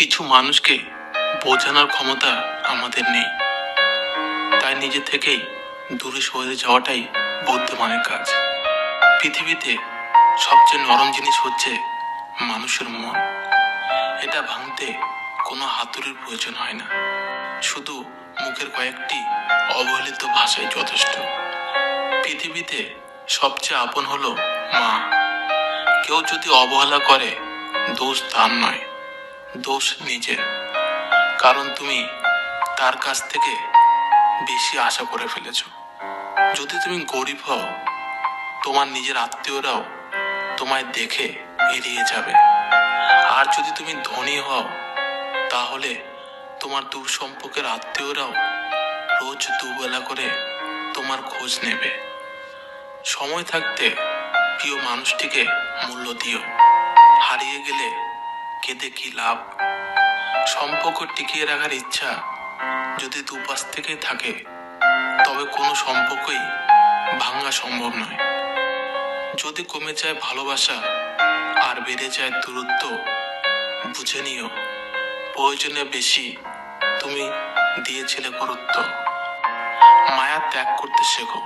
কিছু মানুষকে বোঝানোর ক্ষমতা আমাদের নেই। তাই নিজে থেকেই দূরে সরে যাওয়াটাই বুদ্ধিমানের কাজ। পৃথিবীতে সবচেয়ে নরম জিনিস হচ্ছে মানুষের মন। এটা ভাঙতে কোনো হাতুড়ির প্রয়োজন হয় না। শুধু মুখের কয়েকটি অবহেলিত ভাষাই যথেষ্ট। পৃথিবীতে সবচেয়ে আপন হলো মা। কেউ যদি অবহেলা করে, দোষ তার নয়। দোষ নিজের কারণ তুমি তার কাছ থেকে বেশি আশা করে ফেলেছ। যদি তুমি গরিব হও, তোমার নিজের আত্মীয়রাও তোমায় দেখে এড়িয়ে যাবে। আর যদি তুমি ধনী হও, তাহলে তোমার দূর সম্পর্কের আত্মীয়রাও রোজ দুবেলা করে তোমার খোঁজ নেবে। সময় থাকতে প্রিয় মানুষটিকে মূল্য দিও। হারিয়ে গেলে কেঁদে কি লাভ। সম্পর্ক টিকিয়ে রাখার ইচ্ছা যদি দুপাশ থেকেই থাকে, তবে কোনো সম্পর্কই ভাঙা সম্ভব নয়। যদি কমে যায় ভালোবাসা আর বেড়ে যায় দূরত্ব, বুঝে নিও, প্রয়োজনে বেশি তুমি দিয়েছিলে গুরুত্ব। মায়া ত্যাগ করতে শেখো,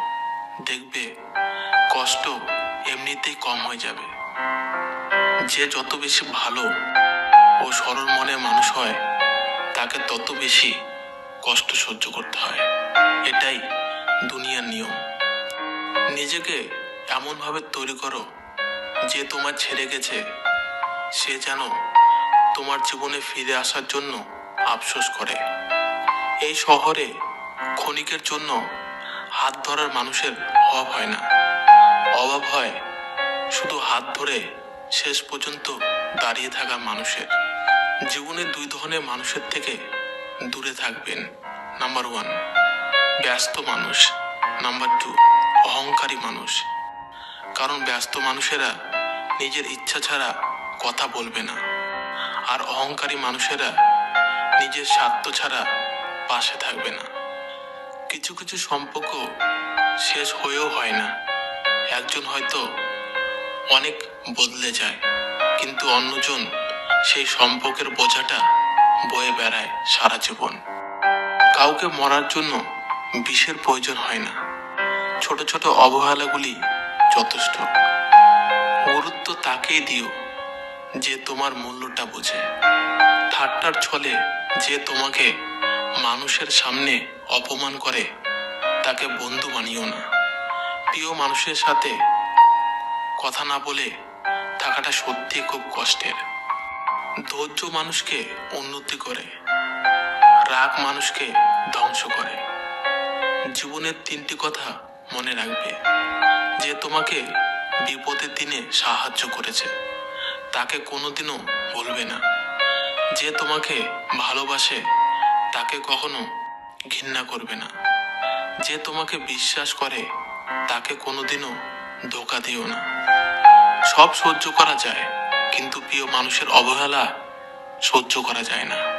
দেখবে কষ্ট এমনিতেই কম হয়ে যাবে। যে যত বেশি ভালো সরল মনে মানুষ হয়, তাকে তত বেশি কষ্ট সহ্য করতে হয়। এটাই দুনিয়ার নিয়ম। নিজেকে এমনভাবে তৈরি করো, যে তোমার ছেড়ে গেছে, সে যেন তোমার জীবনে ফিরে আসার জন্য আফসোস করে। এই শহরে ক্ষণিকের জন্য হাত ধরার মানুষের অভাব হয় না। অভাব হয় শুধু হাত ধরে শেষ পর্যন্ত দাঁড়িয়ে থাকা মানুষের। জীবনে দুই ধরনের মানুষের থেকে দূরে থাকবেন। নাম্বার ওয়ান ব্যস্ত মানুষ। নাম্বার টু অহংকারী মানুষ। কারণ ব্যস্ত মানুষেরা নিজের ইচ্ছা ছাড়া কথা বলবে না। আর অহংকারী মানুষেরা নিজের স্বার্থ ছাড়া পাশে থাকবে না। কিছু কিছু সম্পর্ক শেষ হয়েও হয় না। একজন হয়তো অনেক বদলে যায়, কিন্তু অন্যজন সেই সম্পর্কের বোঝাটা বয়ে বেড়ায় সারা জীবন। কাউকে মরার জন্য বিষের প্রয়োজন হয় না। ছোট ছোট অবহেলাগুলি যথেষ্ট। গুরুত্ব তাকেই দিও যে তোমার মূল্যটা বোঝে। ঠাট্টার ছলে যে তোমাকে মানুষের সামনে অপমান করে, তাকে বন্ধু বানিও না। প্রিয় মানুষের সাথে কথা না বলে থাকাটা সত্যি খুব কষ্টের। ধৈর্য মানুষকে উন্নতি করে, রাগ মানুষকে ধ্বংস করে। জীবনের তিনটি কথা মনে রাখবে, যে তোমাকে বিপদের দিনে সাহায্য করেছে। তাকে কোনোদিনও ভুলবে না। যে তোমাকে ভালোবাসে, তাকে কখনো ঘৃণা করবে না। যে তোমাকে বিশ্বাস করে, তাকে কোনোদিনও ধোকা দিও না। সব সহ্য করা যায় কিন্তু প্রিয় মানুষের অবহেলা সহ্য করা যায় না।